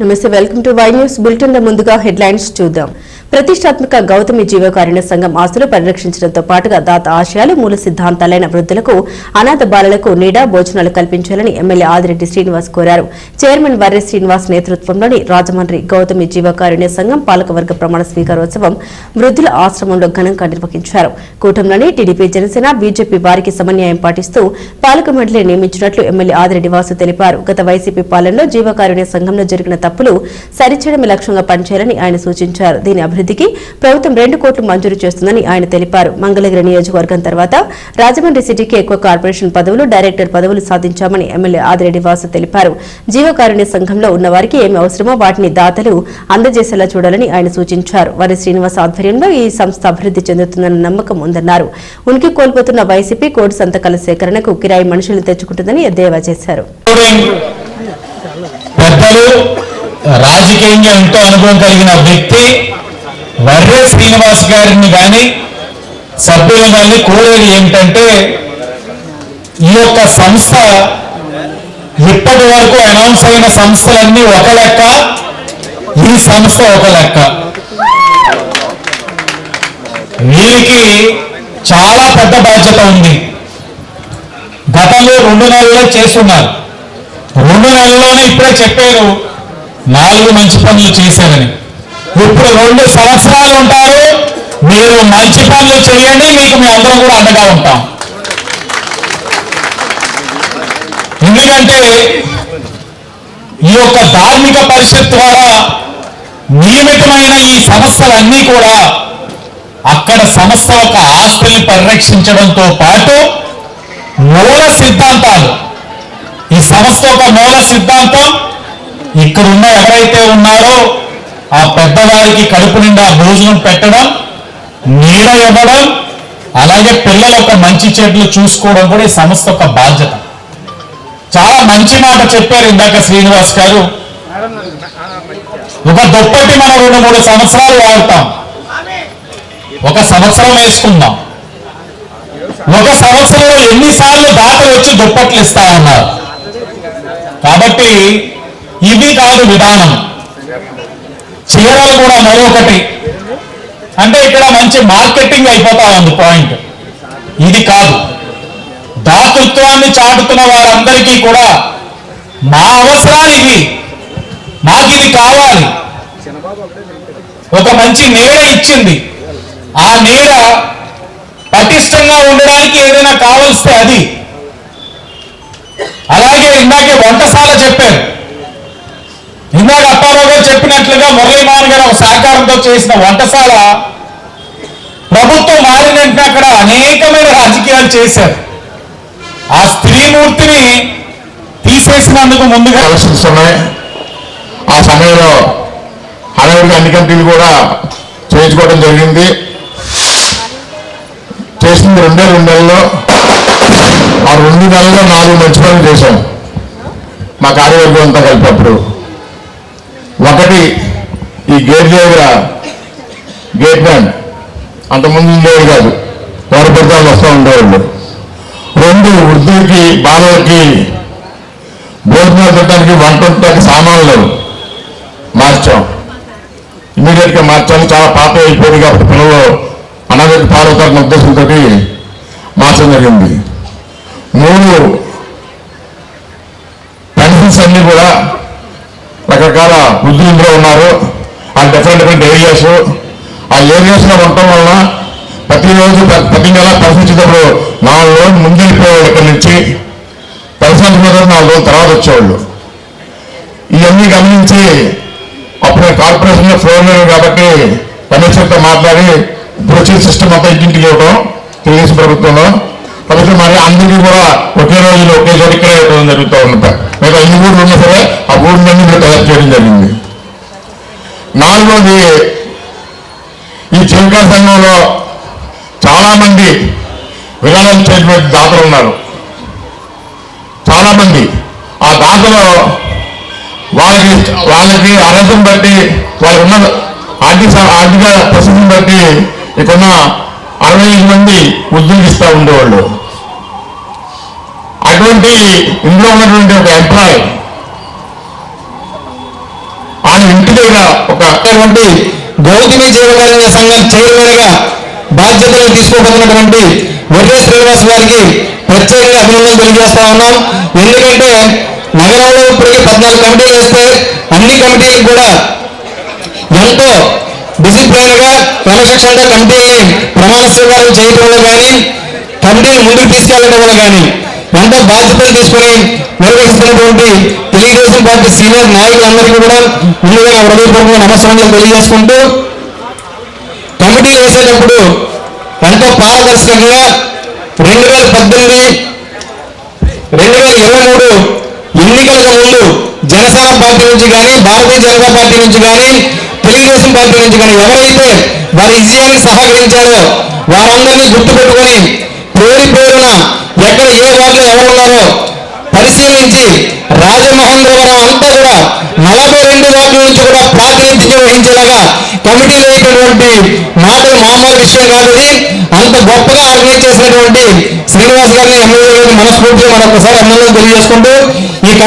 నమస్తే welcome to Y news bulletin ముందుగా headlines చూద్దాం. ప్రతిష్టాత్మక గౌతమి జీవకారుణ్య సంఘం ఆస్తులు పరిరక్షించడంతో పాటుగా దాత ఆశయాలు మూల సిద్ధాంతాలైన వృద్ధులకు అనాథ బాలలకు నీడ భోజనాలు కల్పించాలని ఎమ్మెల్యే ఆదిరెడ్డి శ్రీనివాస్ కోరారు. చైర్మన్ వర్రె శ్రీనివాస్ నేతృత్వంలోని రాజమండ్రి గౌతమి జీవకారుణ్య సంఘం పాలకవర్గ ప్రమాణ స్వీకారోత్సవం వృద్ధుల ఆశ్రమంలో ఘనంగా నిర్వహించారు. కూటమిలోని టీడీపీ జనసేన బీజేపీ వారికి సమన్వయం పాటిస్తూ పాలక మండలి నియమించినట్లు ఎమ్మెల్యే ఆదిరెడ్డి వాసు తెలిపారు. గత వైసీపీ పాలనలో జీవకారుణ్య సంఘంలో జరిగిన తప్పులు సరిచేయడమే లక్ష్యంగా పనిచేయాలని ఆయన సూచించారు. దీని అభివృద్ధికి ప్రభుత్వం రెండు కోట్లు మంజూరు చేస్తుందని ఆయన తెలిపారు. మంగళగిరి నియోజకవర్గం తర్వాత రాజమండ్రి సిటీకి ఎక్కువ కార్పొరేషన్ పదవులు డైరెక్టర్ పదవులు సాధించామని ఎమ్మెల్యే ఆదిరెడ్డి వాసు తెలిపారు. జీవకారుణ్య సంఘంలో ఉన్న వారికి ఏమి అవసరమో వాటిని దాతలు అందజేసేలా చూడాలని ఆయన సూచించారు. వారి శ్రీనివాస్ ఆధ్వర్యంలో ఈ సంస్థ అభివృద్ధి చెందుతుందన్న నమ్మకం ఉందన్నారు. ఉనికి కోల్పోతున్న వైసీపీ కోటి సంతకాల సేకరణకు కిరాయి మనుషులు తెచ్చుకుంటుందని ఎద్దేవా చేశారు. రాజకీయంగా ఎంతో అనుభవం కలిగిన వ్యక్తి వర్రే శ్రీనివాస్ గారిని కానీ సభ్యులు కానీ కోరేది ఏమిటంటే ఈ యొక్క సంస్థ ఇప్పటి వరకు అనౌన్స్ అయిన సంస్థలన్నీ ఒక లెక్క ఈ సంస్థ ఒక లెక్క. వీరికి చాలా పెద్ద బాధ్యత ఉంది. గతంలో రెండు నెలల్లో చేస్తున్నారు. రెండు నెలల్లోనే ఇప్పుడే చెప్పారు నాలుగు మంచి పనులు చేశారని. ఇప్పుడు రెండు సంవత్సరాలు ఉంటారు. మీరు మంచి పనులు చేయండి మీకు మీ అందరం కూడా అండగా ఉంటాం. ఎందుకంటే ఈ యొక్క ధార్మిక పరిషత్ ద్వారా నియమితమైన ఈ సంస్థలన్నీ కూడా అక్కడ సంస్థ యొక్క ఆస్తుల్ని పరిరక్షించడంతో పాటు మూల సిద్ధాంతాలు. ఈ సంస్థ ఒక మూల సిద్ధాంతం ఇక్కడున్న ఎవరైతే ఉన్నారో ఆ పెద్దవారికి కడుపు నిండా భోజనం పెట్టడం నీడ ఇవ్వడం అలాగే పిల్లల యొక్క మంచి చెట్లు చూసుకోవడం కూడా ఈ సంస్థ యొక్క బాధ్యత. చాలా మంచి మాట చెప్పారు ఇందాక శ్రీనివాస్ గారు. ఒక దుప్పటి మనం రెండు మూడు సంవత్సరాలు వాడతాం. ఒక సంవత్సరం వేసుకుందాం. ఒక సంవత్సరంలో ఎన్నిసార్లు దాతలు వచ్చి దుప్పట్లు ఇస్తా ఉన్నారు. కాబట్టి ఇది కాదు విధానం. చీరలు కూడా మరొకటి అంటే ఇక్కడ మంచి మార్కెటింగ్ అయిపోతా ఉంది పాయింట్. ఇది కాదు. దాతృత్వాన్ని చాటుతున్న వారందరికీ కూడా మా అవసరాలు ఇవి. మాకు ఇది కావాలి. ఒక మంచి నీడ ఇచ్చింది. ఆ నీడ పటిష్టంగా ఉండడానికి ఏదైనా కావలిస్తే అది. అలాగే ఇందాకే వంటశాల చెప్పారు. ఇందాక అప్పారావు గారు చెప్పినట్లుగా మురళీమోహన్ గారు ఒక సహకారంతో చేసిన వంటశాల ప్రభుత్వం మారిన అక్కడ అనేకమైన రాజకీయాలు చేశారు. ఆ స్త్రీమూర్తిని తీసేసినందుకు ముందుగా ఆలోచిస్తున్నాయి ఆ సమయంలో హడావిడిగా అన్ని కంపెనీలు కూడా చేయించుకోవడం జరిగింది. చేసింది రెండే రెండు నెలల్లో. ఆ రెండు నెలల్లో నాలుగు మంచి పనులు చేశాం. మా కార్యవర్గం అంతా కలిపి అప్పుడు. ఈ గేట్ దగ్గర గేట్ మ్యాన్ అంతకుముందు ఉండేవారు కాదు. వారు పెడతాను వస్తూ ఉండేవాళ్ళు రెండు వృద్ధులకి బాలలకి భోజనాలు పెట్టడానికి వంట వండటానికి సామాన్లు మార్చాం. ఇమీడియట్గా గా చాలా పాత అయిపోయింది కాబట్టి పిల్లలు అనాథకి పాలవుతారన్న ఉద్దేశంతో మార్చడం జరిగింది. మూడు పెన్షన్స్ అన్ని కూడా రకరకాల వృద్ధులు ఇందులో ఉన్నారు. ఉండటం వలన ప్రతిరోజు ప్రతి నెల పెన్షన్ నాలుగు రోజులు ముందు వెళ్ళిపోయేవాళ్ళు ఇక్కడి నుంచి. పెన్షన్ నాలుగు రోజుల తర్వాత వచ్చేవాళ్ళు. ఇవన్నీ గమనించి అప్పుడు కార్పొరేషన్ ఫ్లోర్ లేదు కాబట్టి కమిషన్తో మాట్లాడి ఇప్పుడు సిస్టమ్ అంతా ఇంటింటికి ఇవ్వడం తెలుగుదేశం ప్రభుత్వంలో. కాబట్టి మరి అందరికీ కూడా ఒకే రోజులో ఒకే చోట ఇక్కడే ఇవ్వడం జరుగుతూ ఉంది మీకు ఎన్ని ఊళ్ళు ఉన్నా సరే ఆ ఊళ్ళన్నీ మీరు తయారు చేయడం జరిగింది నాలుగోది ఈ జీవికా సంఘంలో చాలా మంది విరాళం చేసినటువంటి దాతలు ఉన్నారు చాలా మంది ఆ దాతలో వాళ్ళకి వాళ్ళకి అర్హతను బట్టి వాళ్ళు ఉన్న ఆర్థిక ఆర్థిక పరిస్థితిని బట్టి ఇక్కడున్న అరవై ఐదు మంది ఉద్యోగిస్తూ ఉండేవాళ్ళు. అటువంటి ఇందులో ఉన్నటువంటి ఒక ఎంప్లాయ్ దగ్గర ఒక ఉన్నటువంటి గౌతమి జీవకారుణ్య సంఘం చైర్మన్గా బాధ్యతలు తీసుకోబోతున్నటువంటి శ్రీనివాస్ గారికి ప్రత్యేకంగా అభినందనలు తెలియజేస్తా ఉన్నాం. ఎందుకంటే నగరంలో ఇప్పటికీ పద్నాలుగు కమిటీలు వేస్తే అన్ని కమిటీలకు కూడా ఎంతో డిసిప్లైన్గా క్రమశిక్షణతో కమిటీని ప్రమాణ స్వీకారం చేయడంలో కానీ కమిటీని ముందుకు తీసుకెళ్ళడంలో కానీ ఎంతో బాధ్యతలు తీసుకుని నిర్వహిస్తున్నటువంటి తెలుగుదేశం పార్టీ సీనియర్ నాయకులందరికీ కూడా ముందుగా హృదయపూర్వక నమస్కారాలు తెలియజేసుకుంటూ కమిటీ వేసేటప్పుడు ఎంతో పారదర్శకంగా రెండు వేల పద్దెనిమిది రెండు వేల ఇరవై మూడు ఎన్నికలకు ముందు జనసేన పార్టీ నుంచి కానీ భారతీయ జనతా పార్టీ నుంచి కానీ తెలుగుదేశం పార్టీ నుంచి కానీ ఎవరైతే వారి విజయానికి సహకరించారో వారందరినీ గుర్తుపెట్టుకొని పేరు పేరున ఎక్కడ ఏ వార్డులో ఎవరున్నారో పరిశీలించి రాజమహేంద్రవరం అంతా కూడా నలభై రెండు వార్డుల నుంచి కూడా కమిటీ వేసినటువంటి మాటలు మామూలు విషయం కాదు ఇది అంత గొప్పగా ఆర్గనైజ్ చేసినటువంటి శ్రీనివాస్ గారిని ఎమ్మెల్యే గారిని మనస్ఫూర్తిగా మరొకసారి ఎమ్మెల్యే తెలియజేసుకుంటూ